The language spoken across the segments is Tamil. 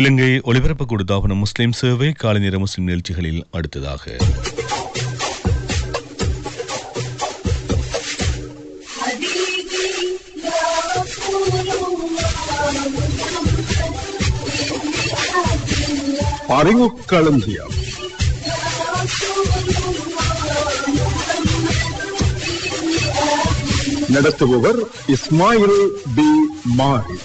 இலங்கை ஒலிபரப்பு கொடுத்தாவன முஸ்லிம் சேவை காலை நேர முஸ்லிம் நிகழ்ச்சிகளில் அடுத்ததாக. அறிவுக்களஞ்சியம் நடத்துபவர் இஸ்மாயில் பி மாரி.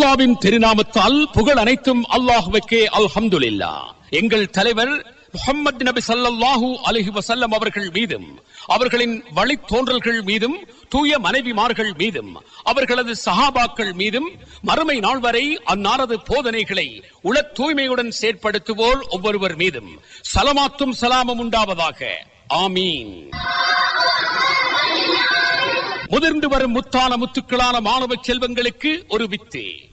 அல்லாவின் திருநாமத்தால் புகழ் அனைத்தும் அல்லாஹுவுக்கே அல்ஹம்துலில்லா. எங்கள் தலைவர் முஹம்மது நபி ஸல்லல்லாஹு அலஹி வசல்லம் அவர்கள் மீதும் அவர்களின் வழித்தோன்றல்கள் மீதும் தூய மனைவிமார்கள் மீதும் அவர்களது சஹாபாக்கள் மீதும் மறுமை நாள் வரை அன்னாரது போதனைகளை உள தூய்மையுடன் செயற்படுத்துவோர் ஒவ்வொருவர் மீதும் சலமாத்தும் சலாமும் உண்டாவதாக. ஆமீன். முதிர்ந்து வரும் முத்தான முத்துக்களான மாணவ செல்வங்களுக்கு ஒரு வித்து.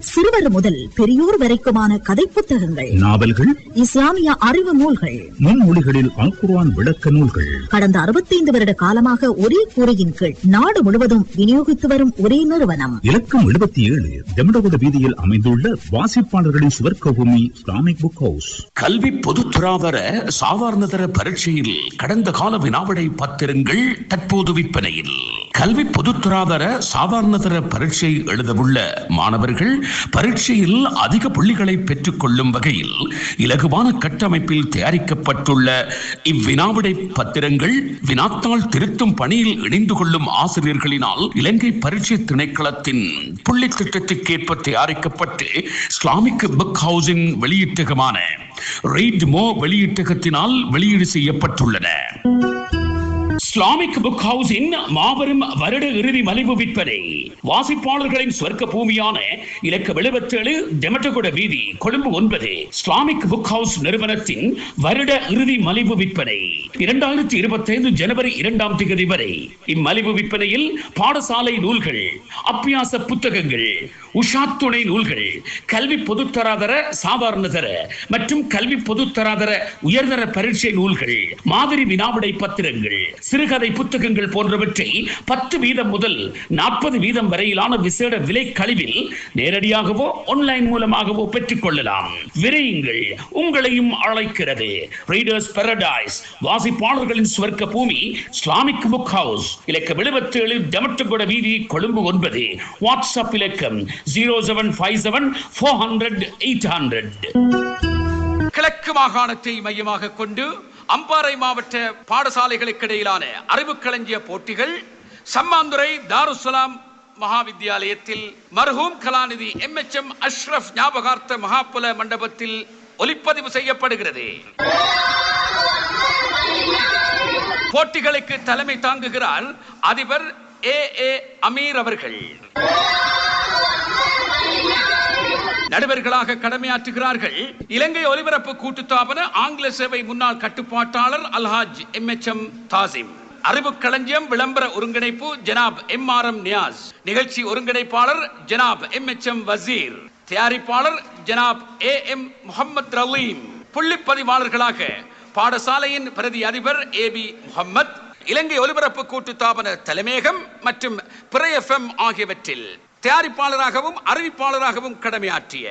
சிறுவர் முதல் பெரியோர் வரைக்குமான கதை புத்தகங்கள். நாவல்கள். இஸ்லாமிய அறிவு நூல்கள். முன்மொழிகளில் அல் குர்ஆன் விளக்க நூல்கள். கடந்த அறுபத்தைந்து வருட காலமாக ஒரே கூரையின் கீழ் நாடு முழுவதும் விநியோகித்து வரும் ஒரே நிறுவனம். இலக்கம் எழுபத்தி ஏழு தெம்படகுட வீதியில் அமைந்துள்ள வாசிப்பாளர்களின் சுவர்க்க பூமி இஸ்லாமிக் புக் ஹவுஸ் கல்வி பொதுத்துறாதர சாதாரணதர பரீட்சையில் கடந்த கால வினாவிடை பத்திரங்கள் தற்போது விற்பனையில். கல்வி பொதுத்துறாதர சாதாரணதர பரீட்சை எழுதவுள்ள மாணவர்கள் பரீட்சையில் அதிக புள்ளிகளை பெற்றுக் கொள்ளும் வகையில் இலகுவான கட்டமைப்பில் தயாரிக்கப்பட்டுள்ள இவ்வினாவிடை பத்திரங்கள் வினாத்தாள் திருத்தும் பணியில் இணைந்து கொள்ளும் ஆசிரியர்களினால் இலங்கை பரீட்சை திணைக்களத்தின் புள்ளி திட்டத்திற்கேற்ப தயாரிக்கப்பட்டு இஸ்லாமிக் புக் ஹவுஸின் வெளியீட்டகமான ரீட் மோ வெளியீட்டகத்தினால் வெளியீடு செய்யப்பட்டுள்ளன. இஸ்லாமிக் புக் ஹவுஸின் மாபெரும் வருட இறுதி மலிவு விற்பனை. வாசிப்பாளர்களின் சொர்க்க பூமியான இலக்க எழுபத்தேழு டெமட்டகுட வீதி கொழும்பு ஒன்பது. இஸ்லாமிக் புக் ஹவுஸ் நிறுவனத்தின் வருட இறுதி மலிவு விற்பனை. இரண்டாயிரத்தி இருபத்தி ஐந்து ஜனவரி இரண்டாம் தேதி வரை இம்மலிவு விற்பனையில் பாடசாலை நூல்கள் அப்பியாச புத்தகங்கள் உஷா துணை நூல்கள் கல்வி பொதுத்தராதர சாதாரண தர மற்றும் கல்வி பொதுத்தராதர உயர்தர பரீட்சை நூல்கள் மாதிரி வினாவிடை பத்திரங்கள் சிறுகதை புத்தகங்கள் போன்றவற்றை பத்து வீதம் முதல் நாற்பது வீதம் வரையிலான விசேட விலை கழிவில் நேரடியாகவோ ஆன்லைன் மூலமாகவோ பெற்றுக் கொள்ளலாம் விரையுங்கள். உங்களையும் அழைக்கிறது. ரீடர்ஸ் பாரடைஸ் வாசிப்பாளர்களின் சுவர்க்க பூமி இஸ்லாமிக் புக் ஹவுஸ் இலக்கம் எழுபத்தேழு டெமட்டகுட வீதி கொழும்பு ஒன்பது. வாட்ஸ்அப் இலக்கம் zero seven five seven four hundred eight hundred கிழக்கு மாகாணத்தை மையமாக கொண்டு அம்பாறை மாவட்ட பாடசாலைகளுக்கு இடையிலான அறிவு களஞ்சிய போட்டிகள் சம்மாந்துறை தாருசலாம் மகாவித்யாலயத்தில் மர்ஹூம் கலாநிதி எம் எச் எம் அஷ்ரப் ஞாபகார்த்த மகாபுல மண்டபத்தில் ஒலிப்பதிவு செய்யப்படுகிறது. போட்டிகளுக்கு தலைமை தாங்குகிறார் அதிபர் ஏ ஏ அமீர் அவர்கள். நடுவர்களாக கடமையாற்றுகிறார்கள். இலங்கை ஒலிபரப்பு கூட்டுத்தாபன ஆங்கில சேவை முன்னாள் கட்டுப்பாட்டாளர் அல்ஹாஜ் எம் எச் எம் தாசிம். அறிவு களஞ்சியம் விளம்பர ஒருங்கிணைப்பு ஜனாப் எம் ஆர் எம் நியாஸ். நிகழ்ச்சி ஒருங்கிணைப்பாளர் ஜனாப் எம் எச் எம் வசீர். தயாரிப்பாளர் ஜனாப் ஏ எம் முகமது ரலீம். புள்ளிப்பதிவாளர்களாக பாடசாலையின் பிரதி அதிபர் ஏ பி முகமது இலங்கை ஒலிபரப்பு கூட்டுத்தாபன தலைமையகம் மற்றும் பிற எஃப்எம் ஆகியவற்றில் தயாரிப்பாளராகவும் அறிவிப்பாளராகவும் கடமையாற்றிய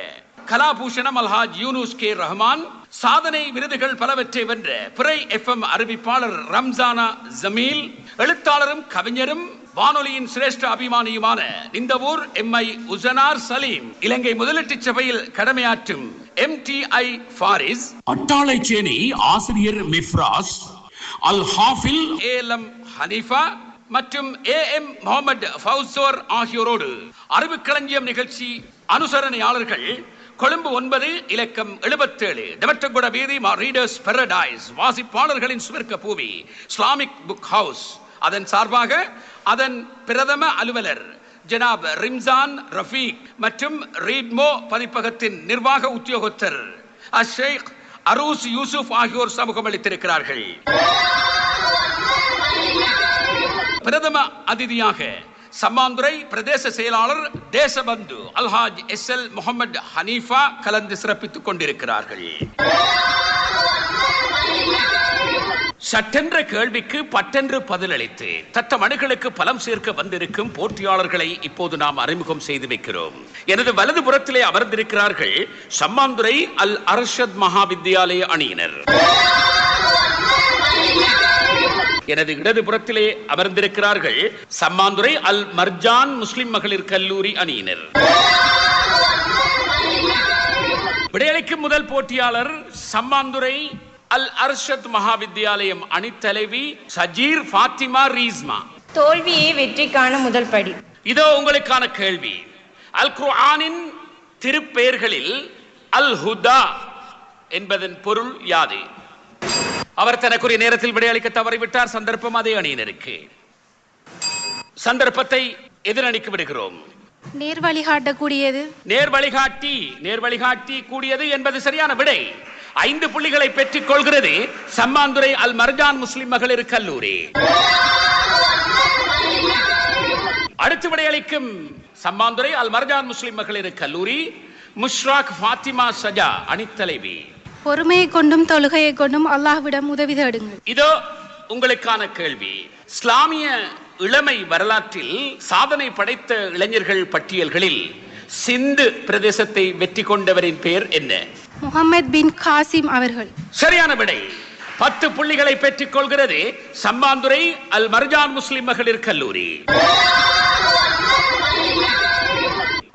கலாபூஷணம் அல்ஹாஜ் யூனுஸ் கே ரஹ்மான் சாதனை விருதுகள் பலவற்றை வென்ற பிறை எஃப்எம் அறிவிப்பாளர் ரம்ஜானா ஜமீல் எழுத்தாளரும் கவிஞரும் வானொலியின் சிரேஷ்ட அபிமானியுமான நிந்தவூர் எம்ஐ உசனார் சலீம் இலங்கை முதலீட்டு சபையில் கடமையாற்றும் எம்டிஐ ஃபாரிஸ் அட்டாளைச்சேரி ஆசிரியர் மிஃப்ராஸ் அல் ஹாஃபில் ஏலம் ஹனீஃபா மற்றும் ஏ எம் முகமது ஃபவுசோர் ஆகியோரோடு அறிவுக்களஞ்சியம் நிகழ்ச்சி அனுசரணையாளர்கள் கொழும்பு ஒன்பது இலக்கம் எழுபத்தேழு. டெமட்டகுட வீதி மா ரீடர்ஸ் பெரடைஸ் வாசிப்பாளர்களின் சுவர்க்க பூமி இஸ்லாமிக் புக் ஹவுஸ் அதன் சார்பாக அதன் பிரதம அலுவலர் ஜனாப் ரிம்சான் ரஃபீக் மற்றும் ரீட்மோ பதிப்பகத்தின் நிர்வாக உத்தியோகத்தர் அஷேக் அரூஸ் யூசுப் ஆகியோர் சமூகம் அளித்திருக்கிறார்கள் பிரதம அதிதியாக சம்மாந்துறை பிரதேச செயலாளர் தேசபந்து அல்ஹாஜ் எஸ் எல் முகமது ஹனீஃபா கலந்து சிறப்பித்துக் கொண்டிருக்கிறார்கள். சட்டென்ற கேள்விக்கு பட்டென்று பதிலளித்து தத்த மனுகளுக்கு பலம் சேர்க்க வந்திருக்கும் போட்டியாளர்களை இப்போது நாம் அறிமுகம் செய்து வைக்கிறோம். எனது வலது புறத்திலே அமர்ந்திருக்கிறார்கள் சம்மாந்துறை அல் அரஷத் மகா வித்யாலய அணியினர். எனது இடது புறத்திலே அமர்ந்திருக்கிறார்கள் சம்மாந்துறை அல் மர்ஜான் முஸ்லிம் மகளிர் கல்லூரி அணியினர். விடையளிக்கும் முதல் போட்டியாளர் சம்மாந்துறை அல் அர்ஷத் மகாவித்யாலயம் அணித்தலைவி சஜீர் ஃபாத்திமா ரீஸ்மா. தோல்வியே வெற்றிக்கான முதல் படி. இதோ உங்களுக்கான கேள்வி. அல் குர்ஆனின் திருப்பெயர்களில் அல் ஹுதா என்பதன் பொருள் யாது? அவர் தனக்குரிய நேரத்தில் விடையளிக்க தவறிவிட்டார். சந்தர்ப்பம் அதே அணியினருக்கு. சந்தர்ப்பத்தை எதிரணிக்கு விடுகிறோம். நேர் வழிகாட்டக்கூடியது நேர் வழிகாட்டி நேர் வழிகாட்டி கூடியது என்பது சரியான விடை. ஐந்து புள்ளிகளை பெற்றுக் கொள்கிறது சம்மாந்துறை அல் மர்ஜான் முஸ்லிம் மகளிர் கல்லூரி. அடுத்து விடையளிக்கும் சம்மாந்துறை அல் மர்ஜான் முஸ்லிம் மகளிர் கல்லூரி. முஷ்ராக் ஃபாத்திமா சஜா அணித்தலைவி. பொறுமையை கொண்டும் தொழுகையை கொண்டும் அல்லாஹ்விடம் உதவி தேடுங்கள். இதோ உங்களுக்கான கேள்வி. இஸ்லாமிய இளமை வரலாற்றில் சாதனை படைத்த இளைஞர்கள் பட்டியல்களில் சிந்து பிரதேசத்தை வெற்றி கொண்டவரின் பெயர் என்ன? முகமது பின் காசிம் அவர்கள். சரியான விடை. பத்து புள்ளிகளை பெற்றுக் கொள்கிறது சம்பாந்துரை அல் மர்ஜான் முஸ்லிம் மகளிர் கல்லூரி.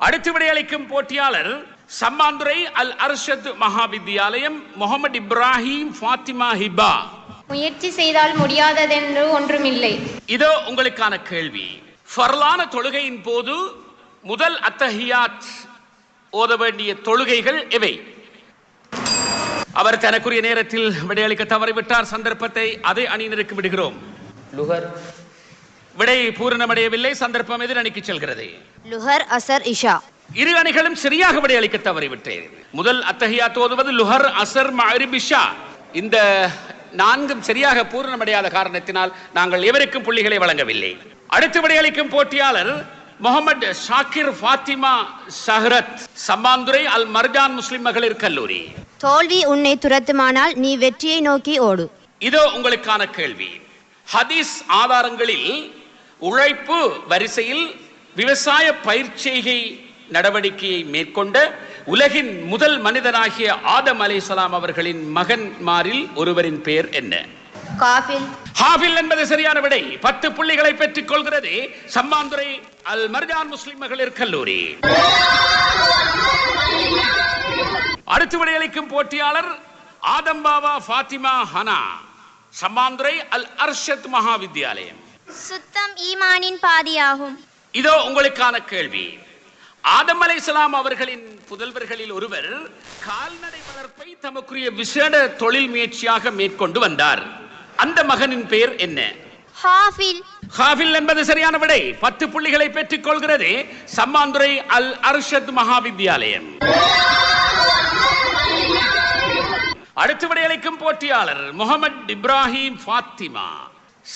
அடுத்து விடையளிக்கும் போட்டியாளர் சம்மாந்துரை அல் அர்ஷத் மகாவித்யாலயம் முகமது இப்ராஹிம் ஃபாத்திமா ஹிபா. முயற்சி செய்தால் முடியாததென்று ஒன்றுமில்லை. இதோ உங்களுக்கான கேள்வி. ஃபர்லான தொழுகையின் போது முதல் அத்தஹியாத் ஓத வேண்டிய தொழுகைகள் எவை? அவர் தனக்குரிய நேரத்தில் விடையளிக்க தவறிவிட்டார். சந்தர்ப்பத்தை அதே அணியினருக்கு விடுகிறோம். லுகர். விடை பூரணமடையவில்லை. சந்தர்ப்பம் எதிர் அணிக்கு செல்கிறது. லுஹர் அசர் இஷா. இரு அணிகளும் சரியாக விடையளிக்க தவறிவிட்டேன். முதல் அத்தஹியாத் ஓதுவது லுஹர் அசர் மஅரிப் இஷா. இந்த நான்கும் சரியாக பூரணமடையாத காரணத்தினால் நாங்கள் எவருக்கும் புள்ளிகளை வழங்கவில்லை. அடுத்து விடையளிக்கும் போட்டியாளர் முகமது ஷாக்கிர் ஃபாத்திமா சஹரத் சம்மாந்துரை அல் மர்ஜான் முஸ்லிம் மகளிர் கல்லூரி. தோல்வி உன்னை துரத்துமானால் நீ வெற்றியை நோக்கி ஓடு. இதோ உங்களுக்கான கேள்வி. ஹதீஸ் ஆதாரங்களில் உழைப்பு வரிசையில் விவசாய பயிர்ச்செய்கை நடவடிக்கையை மேற்கொண்ட உலகின் முதல் மனிதனாகிய ஆதம் அலைஹிஸ்ஸலாம் அவர்களின் மகன்மாரில் ஒருவரின் பெயர் என்ன? காஃபில். ஹாஃபில் என்பது சரியான விடை. பத்து புள்ளிகளை பெற்றுக் கொள்கிறது. சம்மாந்துரை அல் மர்ஜான் முஸ்லிம் மகளிர் கல்லூரி. அடுத்து விடையளிக்கும் போட்டியாளர் ஆதம் பாபா ஃபாத்திமா ஹனா சம்மாந்துரை அல் அர்ஷத் மகாவித்யாலயம். சுத்தம் ஈமானின் பாதியாகும். இதோ உங்களுக்கான கேள்வி. ஆதம் அலைஹிஸ்ஸலாம் அவர்களின் புதல்வர்களில் ஒருவர் கால்நடை வளர்ப்பை தமக்குரிய விசேட தொழில் முயற்சியாக மேற்கொண்டு வந்தார். அந்த மகனின் பெயர் என்ன? ஹாஃபில். ஹாஃபில் என்பது சரியான விடை. பத்து புள்ளிகளை பெற்றுக் கொள்கிறது சம்மாந்துரை அல் அர்ஷத் மகாவித்யாலயம். அடுத்து விடையளிக்கும் போட்டியாளர் முகமது இப்ராஹிம் ஃபாத்திமா.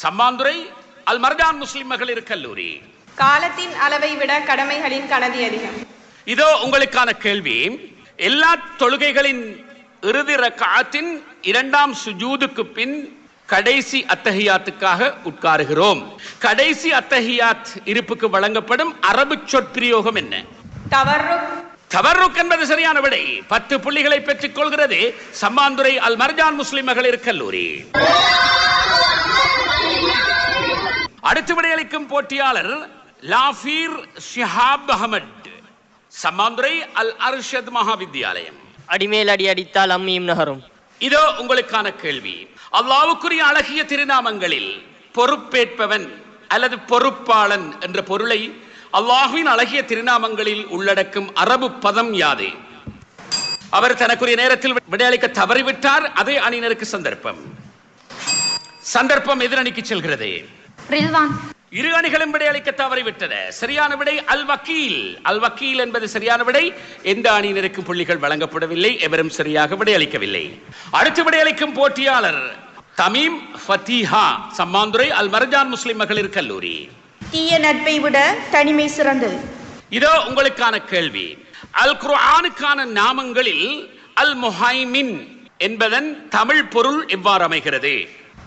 சம்மாந்துரை அல் மர்ஜான் முஸ்லிம் மகளிர் கல்லூரி. காலத்தின் அளவை விட கடமைகளின் கனதி அதிகம். இதோ உங்களுக்கான கேள்வி. எல்லா தொழுகைகளின் இறுதி ரக்காத்தின் இரண்டாம் சுஜூதுக்கு பின் கடைசி அத்தஹியாத்துக்காக உட்காருகிறோம். கடைசி அத்தஹியாத் இருப்புக்கு வழங்கப்படும் அரபு சொற்பிரயோகம் என்ன? தவறுக். தவறுக் என்பது சரியான விடை. பத்து புள்ளிகளை பெற்றுக் கொள்கிறது சம்மாந்துறை அல் மர்ஜான் முஸ்லிம் மகளிர் கல்லூரி. அடுத்து விடையளிக்கும் போட்டியாளர் லாஃபீர் ஷிஹாப் அகமட் சம்மாந்துறை அல் அர்ஷத் மகாவித்யாலயம் அடிமேல் அடி அடித்தால் அம்மியும் நகரும் இதோ உங்களுக்கான கேள்வி அல்லாவுக்குரிய அழகிய திருநாமங்களில் பொறுப்பேற்பவன் அல்லது பொறுப்பாளன் என்ற பொருளை அல்லாஹுவின் அழகிய திருநாமங்களில் உள்ளடக்கும் அரபு பதம் யாது அவர் தனக்குரிய நேரத்தில் விடையளிக்க தவறிவிட்டார் அதே அணியினருக்கு சந்தர்ப்பம் சந்தர்ப்பம் எதிரணிக்கு செல்கிறது ரில்வான் இரு அணிகளும் விடையளிக்க தவறிவிட்டன. சரியான விடை அல் வக்கீல். அல் வக்கீல் என்பது சரியான விடை. எந்த அணியினருக்கும் புள்ளிகள் வழங்கப்படவில்லை. எவரும் சரியாக விடையளிக்கவில்லை அடுத்து விடையளிக்கும் போட்டியாளர் தமீம் ஃபத்தீஹா சம்மாந்துரை அல் மர்ஜான் முஸ்லிம் மகளிர் கல்லூரி. தீய நட்பை விட தனிமை சிறந்தது. இதோ உங்களுக்கான கேள்வி. அல் குர்ஆனுக்கான நாமங்களில் அல் முஹைமின் என்பதன் தமிழ் பொருள் எவ்வாறு அமைகிறது?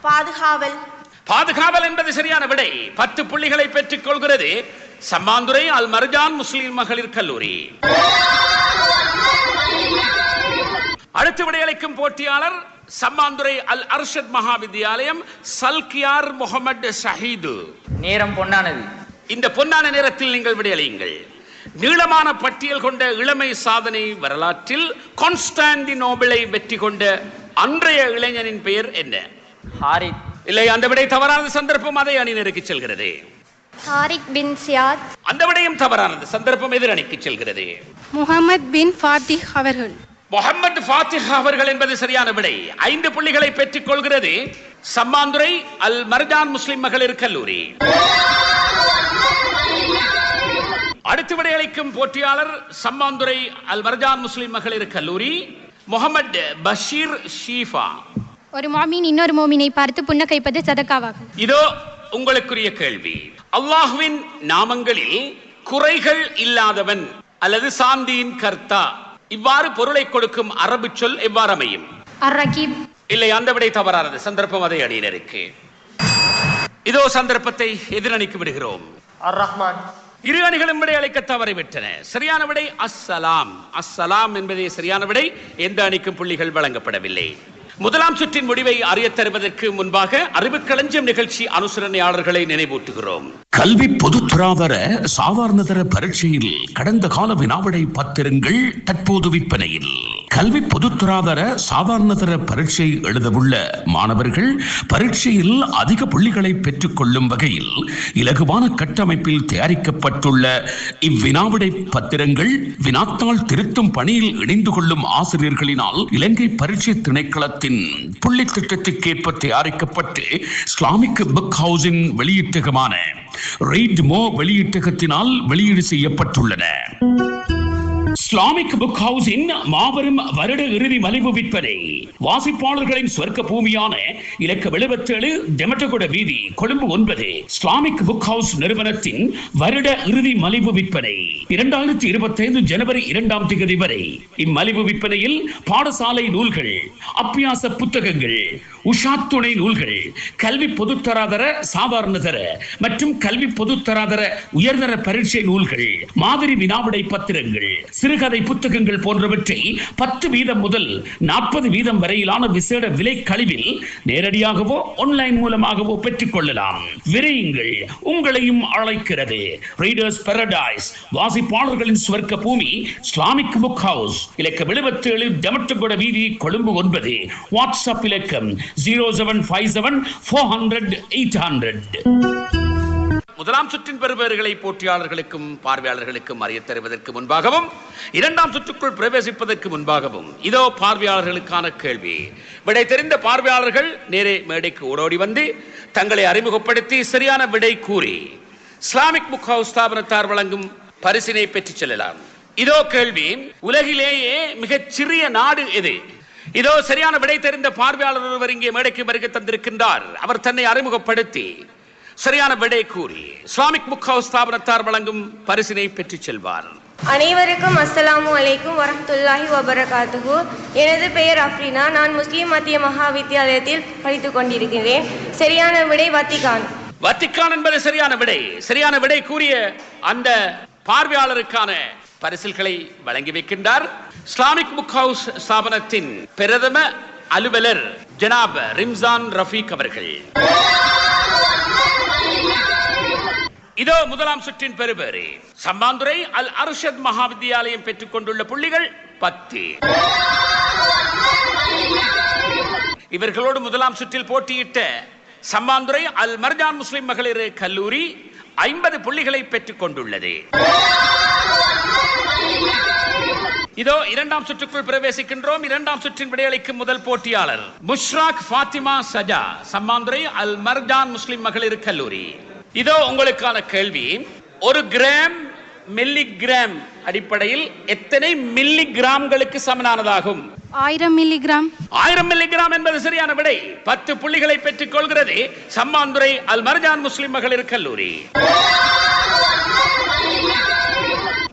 பாதுகாவல் பாதுகாவல் என்பது சரியான விடை. பத்து புள்ளிகளை பெற்றுக் கொள்கிறது சம்மாந்துரை அல் மர்ஜான் முஸ்லிம் மகளிர் கல்லூரி. அடுத்து விடையளிக்கும் போட்டியாளர் சம்மாந்துரை அல் அர்ஷத் மகாவித்யாலயம் சல்கியார் முகமது ஷஹீது. நேரம் பொன்னானது. இந்த பொன்னான நேரத்தில் நீங்கள் விடையளியுங்கள் நீளமான பட்டியல் கொண்ட இளமை சாதனை வரலாற்றில் கான்ஸ்டாண்டினோபிளை வெற்றி கொண்ட அன்றைய இளைஞனின் பெயர் என்ன? ஹாரித். இல்லை அந்த விடை தவறான சந்தர்ப்பம் அதை அணியினருக்கு செல்கிறது. தாரிக் பின் சியாத். அந்த விடயம் தவறானது சந்தர்ப்பம் எதிரணிக்கு செல்கிறது. முகமது பின் ஃபாத்திஹ் அவர்கள். முகமது ஃபாத்திஹா அவர்கள் என்பது சரியான விடை. ஐந்து புள்ளிகளை பெற்றுக் கொள்கிறது சம்மாந்துரை அல் மர்ஜான் முஸ்லிம் மகளிர் கல்லூரி. அடுத்து விடையளிக்கும் போட்டியாளர் சம்மாந்துரை அல் மர்ஜான் முஸ்லிம் மகளிர் கல்லூரி முகமது பஷீர் ஷீஃபா. ஒரு மாமீன் இன்னொரு மோமினை பார்த்து புன்னகைப்பது சதக்காவாகும். இதோ உங்களுக்குரிய கேள்வி. அல்லாஹுவின் நாமங்களில் குறைகள் இல்லாதவன் அல்லது சாந்தியின் கர்த்தா இவ்வாறு பொருளை கொடுக்கும் அரபு சொல் எவ்வாறு அமையும்? இல்லை அந்த விடை தவறானது. சந்தர்ப்பம் அதை அணியினருக்கு. இதோ சந்தர்ப்பத்தை எதிரணிக்கு விடுகிறோம். அர் ரஹ்மான் இரு அணிகளும் விடை அளிக்க தவறிவிட்டன. சரியான விடை அஸ்ஸலாம். அஸ்ஸலாம் என்பதே சரியான விடை. எந்த அணிக்கும் புள்ளிகள் வழங்கப்படவில்லை. முதலாம் சுற்றின் முடிவை அறிய தருவதற்கு முன்பாக அறிவுக்களஞ்சியம் நிகழ்ச்சி அனுசரணையாளர்களை நினைவூட்டுகிறோம். கல்வி பொதுத்துறாவர சாதாரணதர பரீட்சையில் கடந்த கால வினாவிடை பத்திரங்கள் தற்போது விற்பனையில். கல்வி பொதுத்துறாவர சாதாரணதர பரீட்சை எழுதவுள்ள மாணவர்கள் பரீட்சையில் அதிக புள்ளிகளை பெற்றுக் கொள்ளும் வகையில் இலகுவான கட்டமைப்பில் தயாரிக்கப்பட்டுள்ள இவ்வினாவிடை பத்திரங்கள் வினாத்தாள் திருத்தும் பணியில் இணைந்து கொள்ளும் ஆசிரியர்களினால் இலங்கை பரீட்சை திணைக்களத்தின் புள்ளி திட்டத்திற்கேற்ப தயாரிக்கப்பட்டு இஸ்லாமிக் புக் ஹவுஸின் வெளியீட்டகமான ரெய்ட் மோ வெளியீட்டகத்தினால் வெளியீடு செய்யப்பட்டுள்ளன. இஸ்லாமிக் புக் ஹவுஸின் மாபெரும் வருட இறுதி மலிவு விற்பனை. வாசிப்பாளர்களின் சொர்க்க பூமியான இலக்க எழுபத்தேழு டெமட்டகுட வீதி கொழும்பு ஒன்பது. இஸ்லாமிக் புக் ஹவுஸ் நிறுவனத்தின் வருட இறுதி மலிவு விற்பனை. இரண்டாயிரத்தி இருபத்தைந்து ஜனவரி இரண்டாம் தேதி வரை. இம்மலிவு விற்பனையில் பாடசாலை நூல்கள் அப்பியாச புத்தகங்கள் உஷா துணை நூல்கள் கல்வி பொதுத்தராதர சாதாரணதர மற்றும் கல்வி பொதுத்தராதர உயர்தர பரீட்சை நூல்கள் மாதிரி வினாவிடை பத்திரங்கள் சிறுகதை புத்தகங்கள் போன்றவற்றை பத்து வீதம் முதல் நாற்பது வீதம் வரையிலான விசேட விலை கழிவில் நேரடியாகவோ ஆன்லைன் மூலமாகவோ பெற்றுக் கொள்ளலாம். விரையுங்கள் உங்களையும் அழைக்கிறது. ரீடர்ஸ் பாரடைஸ் வாசிப்பாளர்களின் சுவர்க்க பூமி இஸ்லாமிக் புக் ஹவுஸ் இலக்கம் எழுபத்தி ஏழு டெமட்டகுட வீதி கொழும்பு ஒன்பது வாட்ஸ்அப் இலக்கம் zero seven five seven four hundred eight hundred முதலாம் சுற்றின் பெறுபவர்களை போட்டியாளர்களுக்கும் பார்வையாளர்களுக்கும் அறியத் தருவதற்கு முன்பாகவும் இரண்டாம் சுற்றுக்குள் பிரவேசிப்பதற்கு முன்பாகவும் இதோ பார்வையாளர்களுக்கான கேள்வி. விடை தெரிந்த பார்வையாளர்கள் நேரே மேடைக்கு ஓடோடி வந்து தங்களை அறிமுகப்படுத்தி சரியான விடை கூறி இஸ்லாமிக் புக் ஹவுஸ் ஸ்தாபனத்தார் வழங்கும் பரிசினை பெற்றுச் செல்லலாம். இதோ கேள்வி உலகிலேயே மிகச் சிறிய நாடு எது? இதோ சரியான விடை தெரிந்த பார்வையாளர் ஒருவர் இங்கே மேடைக்கு வருகை தந்திருக்கின்றார். அவர் தன்னை அறிமுகப்படுத்தி சரியான விடை கூறி இஸ்லாமிக் புக் ஹவுஸ் ஸ்தாபனத்தார் வழங்கும் பரிசினை பெற்றுச் செல்வார். அனைவருக்கும் அஸ்ஸலாமு அலைக்கும் வரஹ்மத்துல்லாஹி வபரகாத்துஹு. எனது பெயர் அஃப்ரினா. நான் முஸ்லிம் மத்திய மகா வித்தியாலயத்தில் படித்துக் கொண்டிருக்கிறேன். சரியான விடை வத்திகான். வத்திக்கான் என்பது சரியான விடை. சரியான விடை கூறிய அந்த பார்வையாளருக்கான பரிசில்களை வழங்கி வைக்கின்றார். இஸ்லாமிக் புக் ஹவுஸ் ஸ்தாபனத்தின் பிரதம அலுவலர் ஜனாப் ரிம்சான் ரஃபீக் அவர்கள். இதோ முதலாம் சுற்றின் பெறுபேறு. சம்மாந்துரை அல் அர்ஷத் மகாவித்யாலயம் பெற்றுக் கொண்டுள்ள புள்ளிகள் பத்து. இவர்களோடு முதலாம் சுற்றில் போட்டியிட்ட சம்மாந்துரை அல் மர்ஜான் முஸ்லிம் மகளிர் கல்லூரி ஐம்பது புள்ளிகளை பெற்றுக் கொண்டுள்ளது. இதோ இரண்டாம் சுற்றுக்குள் பிரவேசிக்கின்றோம். இரண்டாம் சுற்றின் விடையளிக்கும் முதல் போட்டியாளர் முஷ்ராக் ஃபாத்திமா சஜா சம்மாந்துரை அல் மர்ஜான் முஸ்லிம் மகளிர் கல்லூரி. இதோ உங்களுக்கான கேள்வி. ஒரு கிராம் மில்லி கிராம் அடிப்படையில் எத்தனை மில்லி கிராம்களுக்கு சமனானதாகும்? ஆயிரம் மில்லிகிராம். ஆயிரம் மில்லிகிராம் என்பது சரியான விடை. பத்து புள்ளிகளை பெற்றுக் கொள்கிறது சம்மாந்துரை அல் மர்ஜான் முஸ்லிம் மகளிர் கல்லூரி.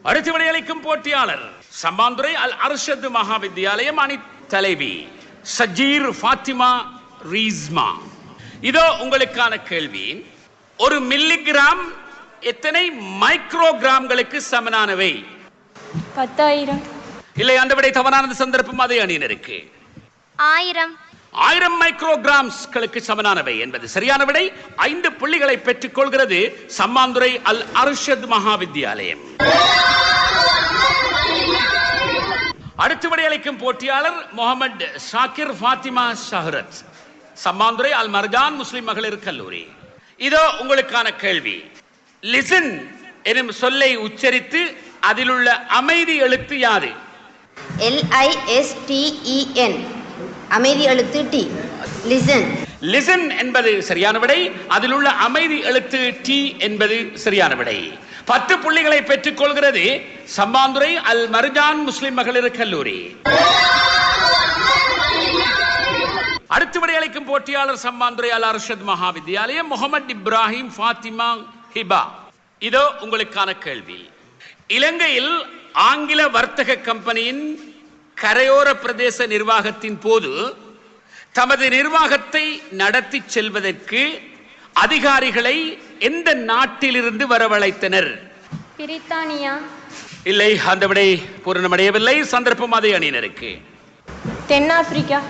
அடுத்து விடையளிக்கும் போட்டியாளர் சம்மாந்துரை அல் அர்ஷத் மகாவித்யாலயம் அணி தலைவி சஜீர் ஃபாத்திமா ரீஸ்மா. இதோ உங்களுக்கான கேள்வி. ஒரு மில்லிகிராம் எத்தனை மைக்ரோகிராம்களுக்கு சமனானவை? பத்தாயிரம். இல்லை அந்த விடை தவறானது சந்தர்ப்பம் அதே அணியினருக்கு. ஆயிரம். ஆயிரம் மைக்ரோகிராம்ஸ்களுக்கு சமனானவை என்பது சரியான விடை. ஐந்து புள்ளிகளை பெற்றுக் கொள்கிறது சம்மாந்துரை அல் அர்ஷத் மகாவித்யாலயம். அடுத்து விடையளிக்கும் போட்டியாளர் முகமது ஷாக்கிர் ஃபாத்திமா ஷஹரத். சம்மாந்துரை அல் மர்ஜான் முஸ்லிம் மகளிர் கல்லூரி. இதோ உங்களுக்கான கேள்வி. லிசன் எனும் சொல்லை உச்சரித்து அதிலுள்ள அமைதி எழுத்து யாது? எல்ஐஎஸ்டிஇஎன் அமைதி எழுத்து டி லிசன். லிசன் என்பது சரியான விடை அதில் உள்ள அமைதி எழுத்து டி என்பது சரியான விடை. பத்து புள்ளிகளை பெற்றுக் கொள்கிறது. சம்பாந்துரை அல் மருஜான் முஸ்லிம் மகளிர் கல்லூரி. அடுத்து விடையளிக்கும் போட்டியாளர் சம்பாந்துரை அல் அர்ஷத் மகாவித்யாலயம் முகமது இப்ராஹிம் ஃபாத்திமா ஹிபா. இதோ உங்களுக்கான கேள்வி. இலங்கையில் ஆங்கில வர்த்தக கம்பெனியின் கரையோர பிரதேச நிர்வாகத்தின் போது தமது நிர்வாகத்தை நடத்தி செல்வதற்கு அதிகாரிகளை எந்த நாட்டிலிருந்து வரவழைத்தனர்? பிரித்தானியா. இல்லை அந்த விடை பூரணமடையவில்லை. சந்தர்ப்பம் அதே அணியினருக்கு. தென்னாப்பிரிக்கா.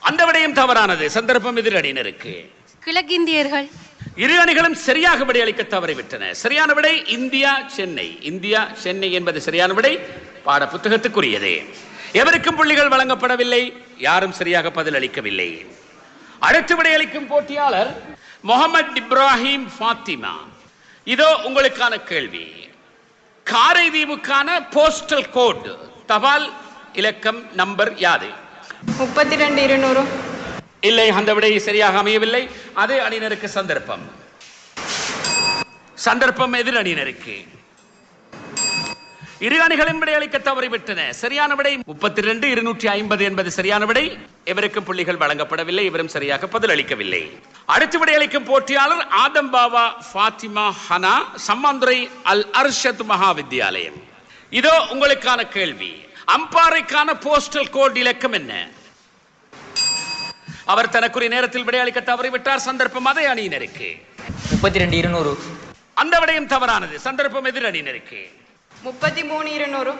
அந்த விடயம் தவறானது. சந்தர்ப்பம் எதிர் அணியினருக்கு. கிழக்கிந்தியர்கள். இரு அணிகளும் சரியாக விடையளிக்க தவறிவிட்டன. சரியான விடை இந்தியா சென்னை. இந்தியா சென்னை என்பது சரியான விடை. பாட புத்தகத்துக்குரியது எவருக்கும் புள்ளிகள் வழங்கப்படவில்லை. யாரும் சரியாக பதில் அளிக்கவில்லை அடுத்து விடையளிக்கும் போட்டியாளர் முகமது இப்ராஹிம் ஃபாத்திமா. இதோ உங்களுக்கான கேள்வி. காரைதீவுக்கான போஸ்டல் கோட் தபால் இலக்கம் நம்பர் யாது? முப்பத்தி ரெண்டு இருநூறு. இல்லை அந்த விடை சரியாக அமையவில்லை. அதே அணியினருக்கு சந்தர்ப்பம். சந்தர்ப்பம் எதிர் அணியினருக்கு. இரு அணிகளும் விடையளிக்க தவறிவிட்டன. சரியான விடை முப்பத்தி ரெண்டு இருநூற்றி ஐம்பது என்பது சரியான விடை. இவருக்கும் புள்ளிகள் வழங்கப்படவில்லை இவரும் சரியாக பதில் அளிக்கவில்லை அடுத்து விடையளிக்கும் போட்டியாளர் ஆதம் பாவா ஃபாத்திமா ஹனா சம்மாந்துரை அல் அர்ஷத் மகாவித்யாலயம். இதோ உங்களுக்கான கேள்வி. அம்பாறைக்கான போஸ்டல் கோட் இலக்கம் என்ன? அவர் தனக்குரிய நேரத்தில் விடையளிக்க தவறிவிட்டார். சந்தர்ப்பம் அதே அணியினருக்கு. முப்பத்தி ரெண்டு இருநூறு. அந்த விடயம் தவறானது. சந்தர்ப்பம் எதிர் அணியினருக்கு. முப்பத்தி மூணு இருநூறு.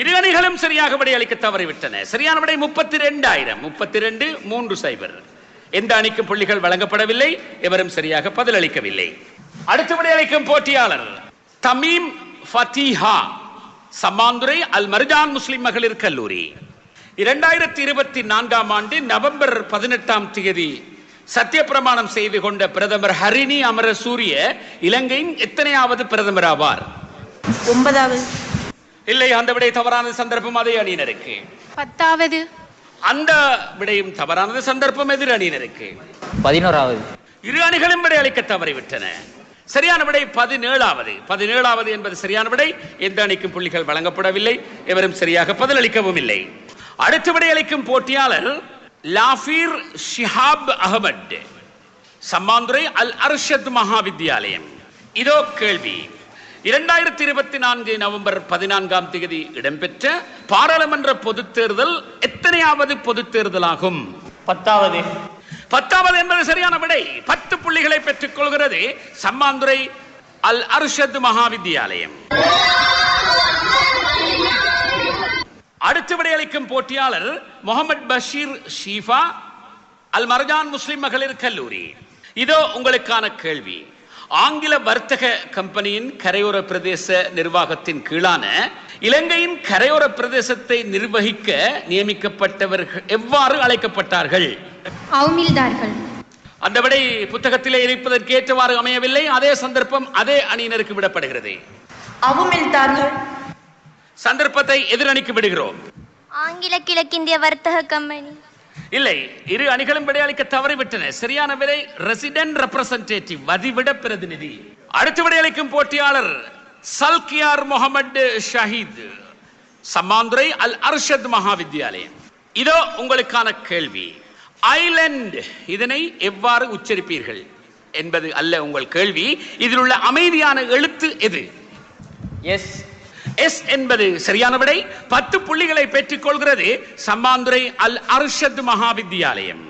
இரு அணிகளும் சரியாக விடையளிக்க தவறிவிட்டன. சரியான விடை முப்பத்தி ரெண்டாயிரம். முப்பத்தி ரெண்டு மூன்று சைபர். எந்த அணிக்கும் புள்ளிகள் வழங்கப்படவில்லை எவரும் சரியாக பதிலளிக்கவில்லை. விடை அளிக்கும் போட்டியாளர் தமீம் ஃபதீஹா சம்மாந்துரை அல் மருஜான் முஸ்லிம் மகளிர் கல்லூரி. இரண்டாயிரத்தி இருபத்தி நான்காம் ஆண்டு நவம்பர் பதினெட்டாம் தேதி சத்தியப்பிரமாணம் செய்து கொண்ட பிரதமர் ஹரிணி அமர சூரிய இலங்கையின் எத்தனையாவது பிரதமர் ஆவார் ஒன்பதாவது. இல்லை அந்த விடை தவறான சந்தர்ப்பம் அதே அணியினருக்கு. பத்தாவது. அந்த விடையும் தவறானது சந்தர்ப்பம் எதிர் அணியினருக்கு. பதினோராவது. இரு அணிகளும் விடை அளிக்க தவறிவிட்டன. சரியான விடை பதினேழாவது. பதினேழாவது என்பது சரியான விடை. எந்த அணிக்கும் புள்ளிகள் வழங்கப்படவில்லை. எவரும் சரியாக பதிலளிக்கவும் இல்லை. அடுத்து விடையளிக்கும் போட்டியாளர் லாஃபீர் ஷிஹாப் அகமட் சம்மாந்துரை அல் அர்ஷத் மகாவித்யாலயம். இதோ கேள்வி. இரண்டாயிரத்தி இருபத்தி நான்கு நவம்பர் பதினான்காம் தேதி இடம்பெற்ற பாராளுமன்ற பொதுத் தேர்தல் எத்தனையாவது பொதுத் தேர்தலாகும்? பத்தாவது. பத்தாவது என்பது சரியான விடை. பத்து புள்ளிகளை பெற்றுக் கொள்கிறது சம்மாந்துரை அல் அர்ஷத் மகாவித்யாலயம் அடுத்து விடையளிக்கும் போட்டியாளர் முகமது பஷீர் ஷீஃபா அல் மர்ஜான் முஸ்லிம் மகளிர் கல்லூரி. இதோ உங்களுக்கான கேள்வி. ஆங்கில வர்த்தக கம்பெனியின் கரையோர பிரதேச நிர்வாகத்தின் கீழான இலங்கையின் கரையோர பிரதேசத்தை நிர்வகிக்க நியமிக்கப்பட்டவர்கள் எவ்வாறு அழைக்கப்பட்டார்கள்? அவுமில்தார்கள் அந்த விடை புத்தகத்திலே இருப்பதற்கு ஏற்றவாறு அமையவில்லை. அதே சந்தர்ப்பம் அதே அணியினருக்கு விடப்படுகிறது. அவுமில்தார்கள் சந்தர்ப்பத்தை எதிரணிக்கு விடுகிறோம். ஆங்கில கிழக்கிந்திய வர்த்தக கம்பெனி. இல்லை இரு அணிகளும் விடையளிக்க தவறிவிட்டன. சரியான விலை ரெசிடென்ட் ரெப்ரசன்டேட்டிவ் வதிவிட பிரதிநிதி. அடுத்து விடையளிக்கும் போட்டியாளர் சல்கியார் முகமது ஷஹீத் சம்மாந்துரை அல் அர்ஷத் மகாவித்யாலயம். இதோ உங்களுக்கான கேள்வி. ஐலண்ட் இதனை எவ்வாறு உச்சரிப்பீர்கள் என்பது அல்ல உங்கள் கேள்வி. இதில் உள்ள அமைதியான எழுத்து எது? எஸ் எஸ் என்பது சரியான விடை. பத்து புள்ளிகளை பெற்றுக் கொள்கிறது சம்பாந்துரை அல் அர்ஷத் மகாவித்யாலயம்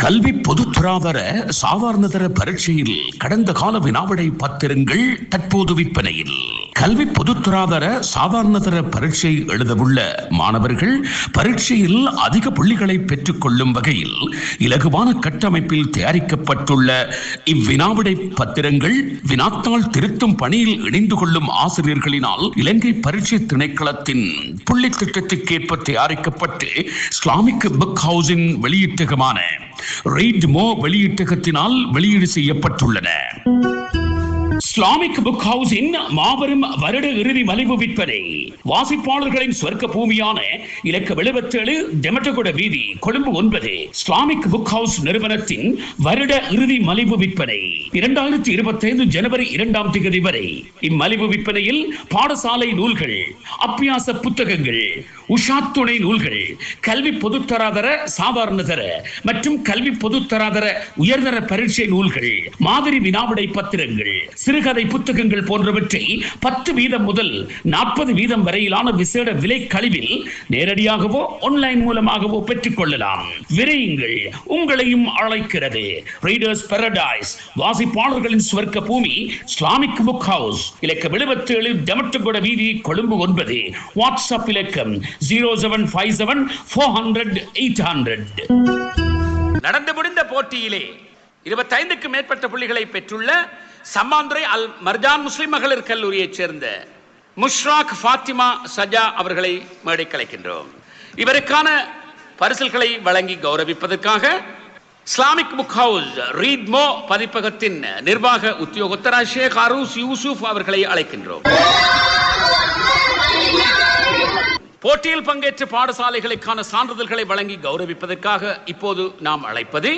கல்வி பொதுத்துறாவர சாதாரணதர பரீட்சையில் கடந்த கால வினாவிடை பத்திரங்கள் தற்போது விற்பனையில். கல்வி பொதுத்துறாதர சாதாரணதர பரீட்சை எழுதவுள்ள மாணவர்கள் பரீட்சையில் அதிக புள்ளிகளை பெற்றுக் கொள்ளும் வகையில் இலகுவான கட்டமைப்பில் தயாரிக்கப்பட்டுள்ள இவ்வினாவிடை பத்திரங்கள் வினாத்தாள் திருத்தும் பணியில் இணைந்து கொள்ளும் ஆசிரியர்களினால் இலங்கை பரீட்சை திணைக்களத்தின் புள்ளி திட்டத்திற்கேற்ப தயாரிக்கப்பட்டு இஸ்லாமிக் புக் ஹவுஸின் வெளியீட்டகமான ரீட் மோ வெளியீட்டகத்தினால் வெளியீடு செய்யப்பட்டுள்ளன. இஸ்லாமிக் புக் ஹவுஸின் மாபெரும் வருட இறுதி மலிவு விற்பனை. வாசிப்பாளர்களின் சொர்க்க பூமியான இலக்க எழுபத்தேழு டெமட்டகுட வீதி கொழும்பு ஒன்பது. இஸ்லாமிக் புக் ஹவுஸ் நிறுவனத்தின் வருட இறுதி மலிவு விற்பனை. இரண்டாயிரத்தி இருபத்தைந்து ஜனவரி இரண்டாம் தேதி வரை இம்மலிவு விற்பனையில் பாடசாலை நூல்கள் அப்பியாச புத்தகங்கள் உஷா துணை நூல்கள் கல்வி பொதுத்தராதர சாதாரண தர மற்றும் கல்வி பொதுத்தராதர உயர்தர பரீட்சை நூல்கள் மாதிரி வினாவிடை பத்திரங்கள் சிறுகதை புத்தகங்கள் போன்றவற்றை பத்து வீதம் முதல் நாற்பது வீதம் வரையிலான விசேட விலை கழிவில் நேரடியாகவோ ஆன்லைன் மூலமாகவோ பெற்றுக் கொள்ளலாம். விரையுங்கள். உங்களையும் அழைக்கிறது. ரீடர்ஸ் பாரடைஸ் வாச வாசிப்பாளர்களின் சுவர்க்க பூமி இஸ்லாமிக் புக் ஹவுஸ் இலக்கம் எழுபத்தி ஏழு டெமட்டகுட வீதி கொழும்பு ஒன்பது. வாட்ஸ்அப் இலக்கம் zero seven five seven four hundred eight hundred நடந்து முடிந்த போட்டியிலே இருபத்தைந்துக்கு மேற்பட்ட புள்ளிகளை பெற்றுள்ள சம்மாந்துரை அல் மர்ஜான் முஸ்லிம் மகளிர் கல்லூரியைச் சேர்ந்த முஷ்ராக் ஃபாத்திமா சஜா அவர்களை மேடை கலைக்கின்றோம் இவருக்கான பரிசல்களை வழங்கி கௌரவிப்பதற்காக இஸ்லாமிக் புக் ஹவுஸ் ரீத்மோ பதிப்பகத்தின் நிர்வாக உத்தியோகத்தர ஷேக் அரூஸ் யூசுப் அவர்களை அழைக்கின்றோம். போட்டியில் பங்கேற்ற பாடசாலைகளுக்கான சான்றிதழ்களை வழங்கி கௌரவிப்பதற்காக இப்போது நாம் அழைப்பது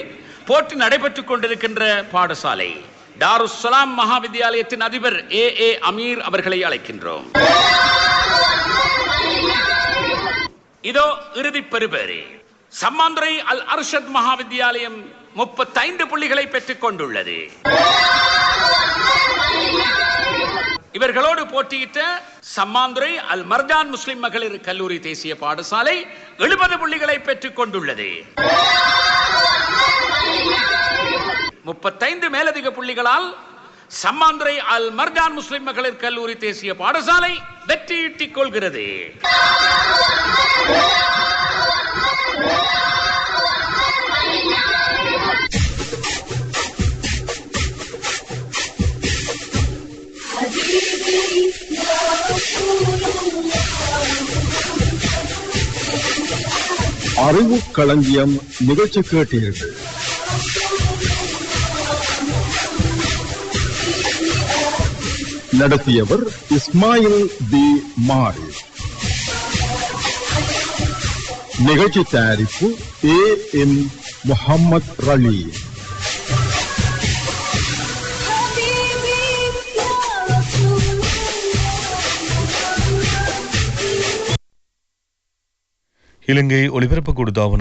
போட்டி நடைபெற்றுக் கொண்டிருக்கின்ற பாடசாலை. டாருஸ் மகாவித்யாலயத்தின் அதிபர் ஏ ஏ அமீர் அவர்களை அழைக்கின்றோம். இதோ இறுதி பெறுபேறு சம்மாந்துரை அல் அர்ஷத் மகாவித்யாலயம் முப்பத்தைந்து புள்ளிகளை பெற்றுக் கொண்டுள்ளது. இவர்களோடு போட்டியிட்ட சம்மாந்துரை அல் மர்ஜான் முஸ்லிம் மகளிர் கல்லூரி தேசிய பாடசாலை எழுபது புள்ளிகளை பெற்றுக் கொண்டுள்ளது. முப்பத்தைந்து மேலதிக புள்ளிகளால் சம்மாந்துரை அல் மர்ஜான் முஸ்லிம் மகளிர் கல்லூரி தேசிய பாடசாலை வெற்றியீட்டிக் கொள்கிறது. அறிவு களஞ்சியம் நிகழ்ச்சி கேட்டீர்கள். நடத்தியவர் இஸ்மாயில் தி மாரி. நிகழ்ச்சி தயாரிப்பு ஏ. எம். முகமது ரலீம் இலங்கை ஒலிபரப்பு கூடுதாவனம்